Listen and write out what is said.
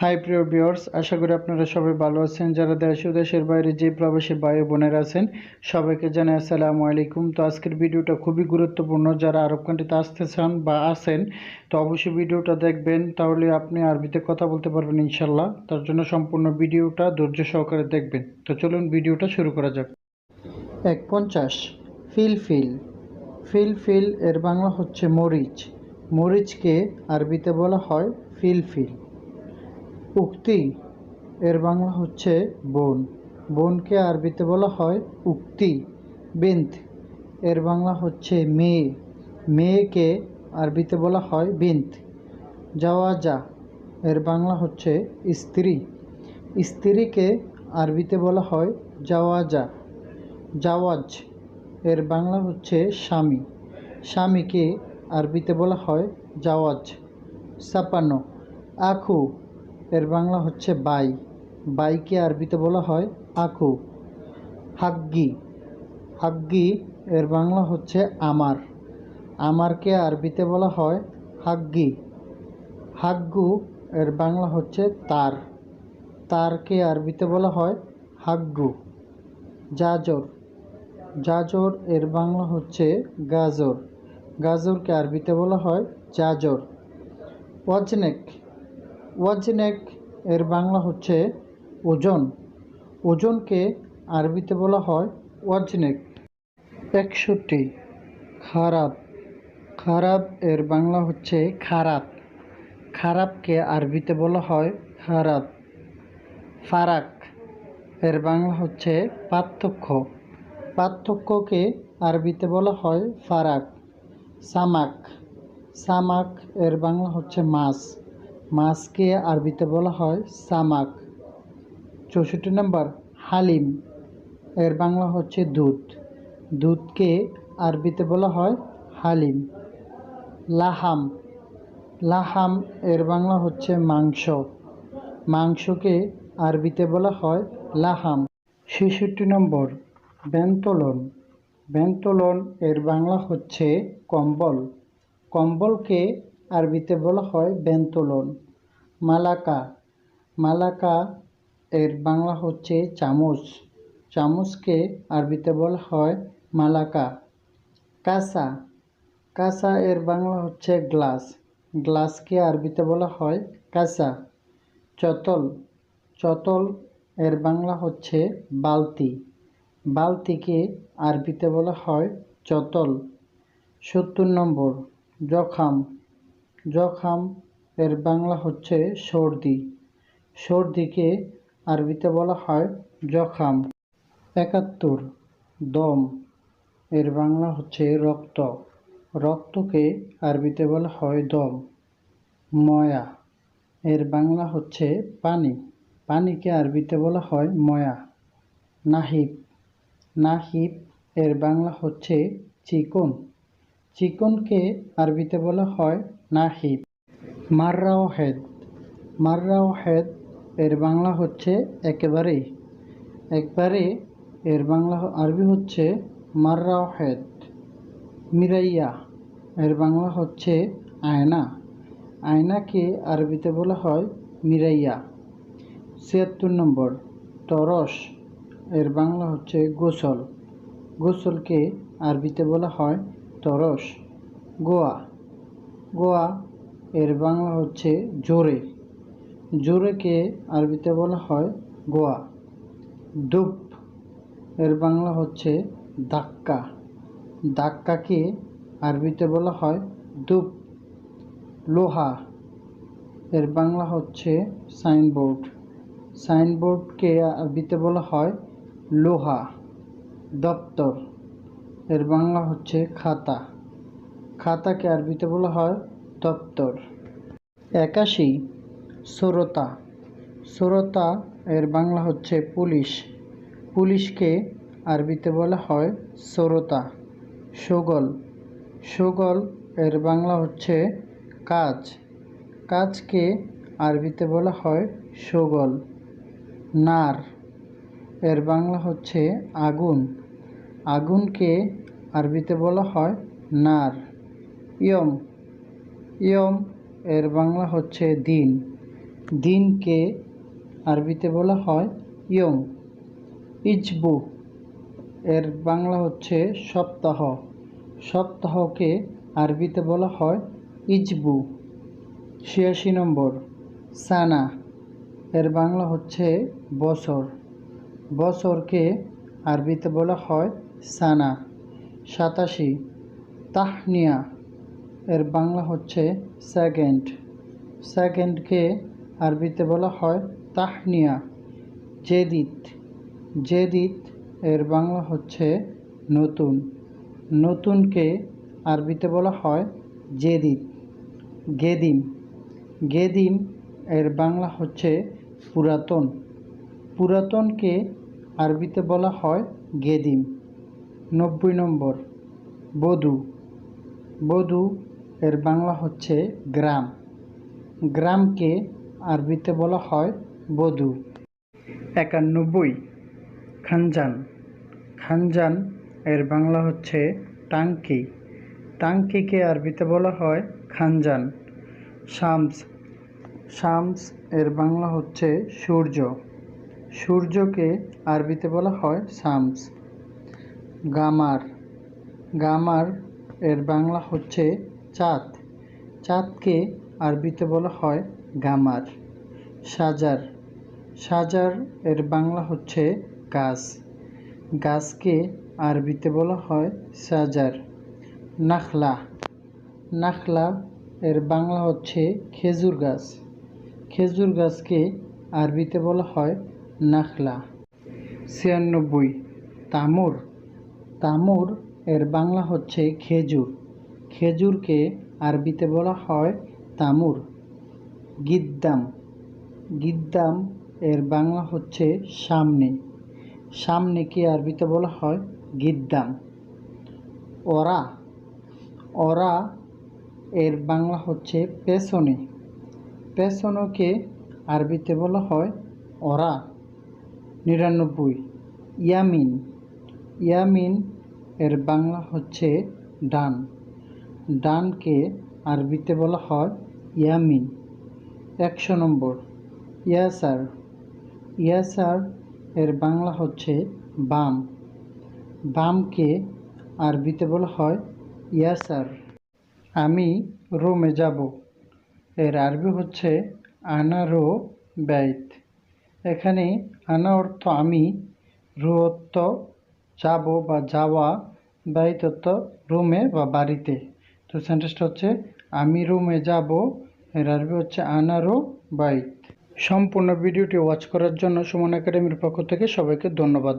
High প্রিয় viewers, আশা করি আপনারা সবাই ভালো আছেন। যারা দেশ ও দেশের বাইরে যে প্রবাসী ভাই বোনেরা আছেন, সবাইকে জানাই আসসালামু আলাইকুম। তো আজকের ভিডিওটা খুবই গুরুত্বপূর্ণ। যারা আরব কান্ট্রিতে আসতে চান বা আসেন তো অবশ্যই ভিডিওটা দেখবেন। তাহলে আপনি আরবিতে কথা বলতে পারবেন ইনশাল্লাহ তার জন্য সম্পূর্ণ ভিডিওটা ধৈর্য সহকারে দেখবেন। তো চলুন ভিডিওটা শুরু করা যাক। এক পঞ্চাশ, ফিল ফিল। ফিল ফিল এর বাংলা হচ্ছে মরিচ। মরিচকে আরবিতে বলা হয় ফিল ফিল। উক্তি। এর বাংলা হচ্ছে বোন। বোনকে আরবিতে বলা হয় উক্তি বিন্ত এর বাংলা হচ্ছে মেয়ে। মেয়েকে আরবিতে বলা হয় বিন্ত জাওয়াজা এর বাংলা হচ্ছে স্ত্রী। স্ত্রীকে আরবিতে বলা হয় জাওয়াজা জাওয়াজ এর বাংলা হচ্ছে স্বামী। স্বামীকে আরবিতে বলা হয় জাওয়াজ সাপানো। আখু। এর বাংলা হচ্ছে বাই। বাইকে আরবিতে বলা হয় আখু হাগ্গি। হাগ্গি এর বাংলা হচ্ছে আমার। আমারকে আরবিতে বলা হয় হাগ্গি। হাগ্গু এর বাংলা হচ্ছে তার। তারকে আরবিতে বলা হয় হাগ্গু। জাজর। জাজর এর বাংলা হচ্ছে গাজর। গাজরকে আরবিতে বলা হয় জাজর। ওয়াজনেক ওয়াজনেক এর বাংলা হচ্ছে ওজন। ওজনকে আরবিতে বলা হয় ওয়াজনেক একষট্টি। খারাপ। খারাপ এর বাংলা হচ্ছে খারাপ। খারাপকে আরবিতে বলা হয় খারাপ। ফারাক এর বাংলা হচ্ছে পার্থক্য। পার্থক্যকে আরবিতে বলা হয় ফারাক। সামাক। সামাক এর বাংলা হচ্ছে মাছ। মাছকে আরবিতে বলা হয় সামাক। চৌষট্টি নম্বর, হালিম। এর বাংলা হচ্ছে দুধ। দুধকে আরবিতে বলা হয় হালিম। লাহাম। লাহাম এর বাংলা হচ্ছে মাংস। মাংসকে আরবিতে বলা হয় লাহাম। ছেষট্টি নম্বর, বেন্তলন। বেন্তলন এর বাংলা হচ্ছে কম্বল। কম্বলকে আরবিতে বলা হয় বেন্তলন, মালাকা। মালাকা এর বাংলা হচ্ছে চামচ। চামচকে আরবিতে বলা হয় মালাকা। কাসা কাসা এর বাংলা হচ্ছে গ্লাস। গ্লাসকে আরবিতে বলা হয় কাসা চতল। চতল এর বাংলা হচ্ছে বালতি। বালতিকে আরবিতে বলা হয় চতল। সত্তর নম্বর, জখাম। জখাম এর বাংলা হচ্ছে সর্দি। সর্দিকে আরবিতে বলা হয় জখাম। একাত্তর, দম এর বাংলা হচ্ছে রক্ত। রক্তকে আরবিতে বলা হয় দম। ময়া এর বাংলা হচ্ছে পানি। পানিকে আরবিতে বলা হয় ময়া। নাহিব নাহিব এর বাংলা হচ্ছে চিকন। চিকনকে আরবিতে বলা হয় নাহিব মাররাও হেদ মাররাও হেদ এর বাংলা হচ্ছে একেবারেই। একবারে এর বাংলা আরবি হচ্ছে মাররাও হেদ মিরাইয়া এর বাংলা হচ্ছে আয়না। আয়নাকে আরবিতে বলা হয় মিরাইয়া। ছিয়াত্তর নম্বর। তরস এর বাংলা হচ্ছে গোসল। গোসলকে আরবিতে বলা হয় তরস। গোয়া গোয়া, এর বাংলা হচ্ছে জোরে। জোরেকে আরবিতে বলা হয় গোয়া। ডুব এর বাংলা হচ্ছে ধাক্কা। ধাক্কাকে আরবিতে বলা হয় দুপ। লোহা, এর বাংলা হচ্ছে সাইনবোর্ড। সাইনবোর্ডকে আরবিতে বলা হয় লোহা। দপ্তর, এর বাংলা হচ্ছে খাতা। খাতাকে আরবিতে বলা হয় দপ্তর। একাশি শ্রোতা শ্রোতা এর বাংলা হচ্ছে পুলিশ। পুলিশকে আরবিতে বলা হয় শ্রোতা সগল। সগল এর বাংলা হচ্ছে কাজ। কাজকে আরবিতে বলা হয় সগল। নার এর বাংলা হচ্ছে আগুন। আগুনকে আরবিতে বলা হয় নার। ইয়ম। ইয়ম এর বাংলা হচ্ছে দিন। দিনকে আরবিতে বলা হয় ইয়ম। ইজবু এর বাংলা হচ্ছে সপ্তাহ। সপ্তাহকে আরবিতে বলা হয় ইজবু। ছিয়াশি নম্বর, সানা এর বাংলা হচ্ছে বছর। বছরকে আরবিতে বলা হয় সানা। সাতাশি, তাহনিয়া এর বাংলা হচ্ছে সেকেন্ড সেকেন্ডকে আরবিতে বলা হয় তাহনিয়া, জেদিত। জেদিত এর বাংলা হচ্ছে নতুন। নতুনকে আরবিতে বলা হয় জেদিত, গেদিম। গেদিম এর বাংলা হচ্ছে পুরাতন। পুরাতনকে আরবিতে বলা হয় গেদিম। নব্বই নম্বর, বধূ। বধূ এর বাংলা হচ্ছে গ্রাম। গ্রামকে আরবিতে বলা হয় বধূ। একানব্বই, খানজান। খানজান এর বাংলা হচ্ছে টাঙ্কি টাঙ্কিকে আরবিতে বলা হয় খানজান। শামস। শামস এর বাংলা হচ্ছে সূর্য। সূর্যকে আরবিতে বলা হয় শামস। গামার। গামার এর বাংলা হচ্ছে চাঁদ। চাঁদকে আরবিতে বলা হয় গামার, সাজার। সাজার এর বাংলা হচ্ছে গাছ। গাছকে আরবিতে বলা হয় সাজার। নাখলা। নাখলা এর বাংলা হচ্ছে খেজুর গাছ। খেজুর গাছকে আরবিতে বলা হয় নাখলা। ছিয়ানব্বই। তামুর। তামুর এর বাংলা হচ্ছে খেজুর। খেজুরকে আরবিতে বলা হয় তামুর। গিদ্দাম। গিদ্দাম এর বাংলা হচ্ছে সামনে। সামনেকে আরবিতে বলা হয়? গিদ্দাম। ওরা ওরা এর বাংলা হচ্ছে পেছনে। পেছনকে আরবিতে বলা হয় ওরা নিরানব্বই। ইয়ামিন। ইয়ামিন এর বাংলা হচ্ছে ডান। ডানকে আরবিতে বলা হয় ইয়ামিন। একশো নম্বর, ইয়াসার। ইয়াসার এর বাংলা হচ্ছে বাম। বামকে আরবিতে বলা হয় ইয়াসার। আমি রোমে যাব। এর আরবি হচ্ছে আনারো ব্যয়ত এখানে আনা অর্থ আমি রু অর্থ যাব বা যাওয়া ব্যয়ত অর্থ রুমে বা বাড়িতে। তো সেন্টেন্সটা হচ্ছে আমি রুমে যাব, এর আরবি হচ্ছে, আনারো বাইত। সম্পূর্ণ ভিডিওটি ওয়াচ করার জন্য সুমন একাডেমির পক্ষ থেকে সবাইকে ধন্যবাদ।